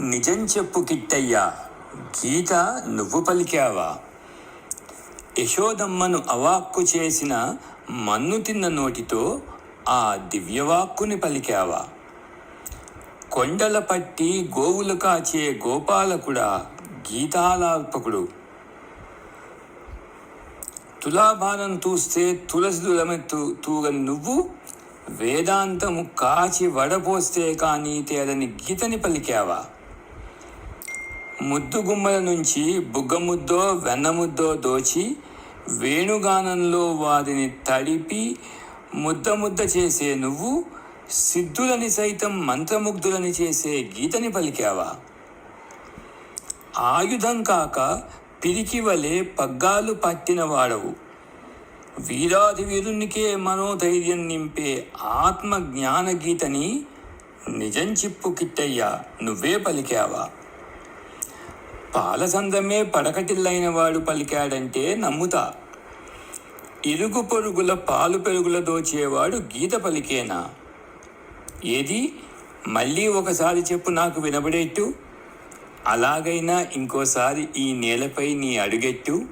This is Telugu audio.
నిజం చెప్పు కిట్టయ్యా. గీత నువ్వు పలికావా? యశోదమ్మను అవాక్కు చేసిన మన్ను తిన్న నోటితో ఆ దివ్యవాక్కుని పలికావా? కొండల పట్టి గోవులు కాచే గోపాలకుడా గీతాలాల్పకుడు. తులాభారం తూస్తే తులసి దులమెత్తు తూగని నువ్వు వేదాంతము కాచి వడపోస్తే కానీ తేలని గీతని పలికావా? ముద్దు గుమ్మల నుంచి బుగ్గముద్దో వెన్నముద్దో దోచి వేణుగానంలో వారిని తడిపి ముద్ద ముద్ద చేసే నువ్వు సిద్ధులని సైతం మంత్రముగ్ధులని చేసే గీతని పలికావా? ఆయుధం కాక పిరికి వలె పగ్గాలు పట్టిన వాడవు. వీరాది వీరునికే మనోధైర్యం నింపే ఆత్మ జ్ఞాన గీతని నిజం చిప్పు కిట్టయ్యా నువ్వే పలికావా? పాలసందమే పడకటిల్లైన వాడు పలికాడంటే నమ్ముతా. ఇరుగు పొరుగుల పాలు పెరుగుల దోచేవాడు గీత పలికేనా? ఏది? మళ్ళీ ఒకసారి చెప్పు నాకు వినబడేట్టు? అలాగైనా ఇంకోసారి ఈ నేలపై నీ అడుగెట్టు.